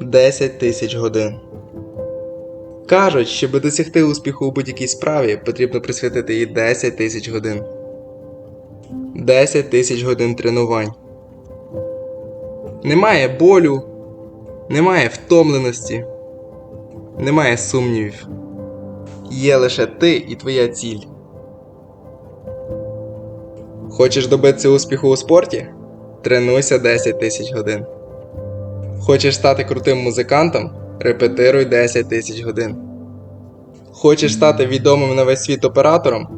10 тисяч годин. Кажуть, щоб досягти успіху у будь-якій справі, потрібно присвятити їй 10 тисяч годин. 10 тисяч годин тренувань. Немає болю, немає втомленості, немає сумнівів. Є лише ти і твоя ціль. Хочеш добитися успіху у спорті? Тренуйся 10 тисяч годин. Хочеш стати крутим музикантом? Репетируй 10 тисяч годин. Хочеш стати відомим на весь світ оператором?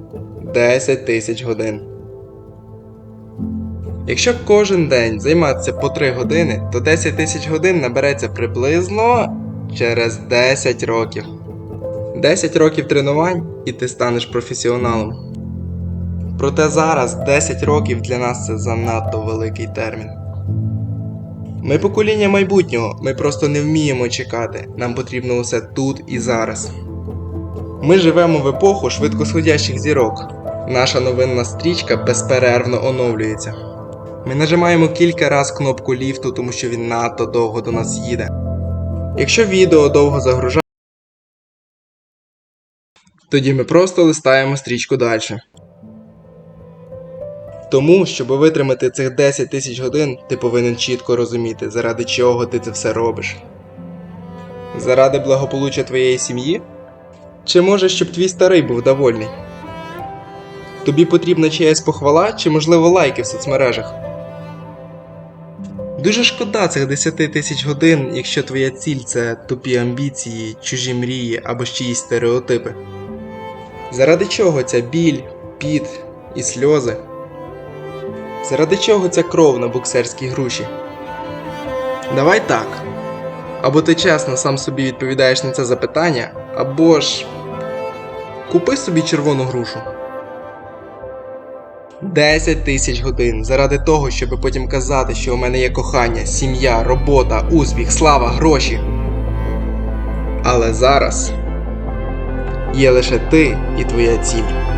10 тисяч годин. Якщо кожен день займатися по 3 години, то 10 тисяч годин набереться приблизно через 10 років. 10 років тренувань і ти станеш професіоналом. Проте зараз 10 років для нас це занадто великий термін. Ми покоління майбутнього, ми просто не вміємо чекати. Нам потрібно усе тут і зараз. Ми живемо в епоху швидкосходящих зірок. Наша новинна стрічка безперервно оновлюється. Ми нажимаємо кілька раз кнопку ліфту, тому що він надто довго до нас їде. Якщо відео довго загружає, тоді ми просто листаємо стрічку далі. Тому, щоб витримати цих 10 тисяч годин, ти повинен чітко розуміти, заради чого ти це все робиш. Заради благополуччя твоєї сім'ї? Чи може, щоб твій старий був довольний? Тобі потрібна чиясь похвала чи, можливо, лайки в соцмережах? Дуже шкода цих 10 тисяч годин, якщо твоя ціль це тупі амбіції, чужі мрії або ж чиїсь стереотипи. Заради чого ця біль, піт і сльози? Заради чого ця кров на боксерській груші? Давай так. Або ти чесно сам собі відповідаєш на це запитання, або ж купи собі червону грушу. 10 тисяч годин заради того, щоб потім казати, що у мене є кохання, сім'я, робота, успіх, слава, гроші. Але зараз є лише ти і твоя ціль.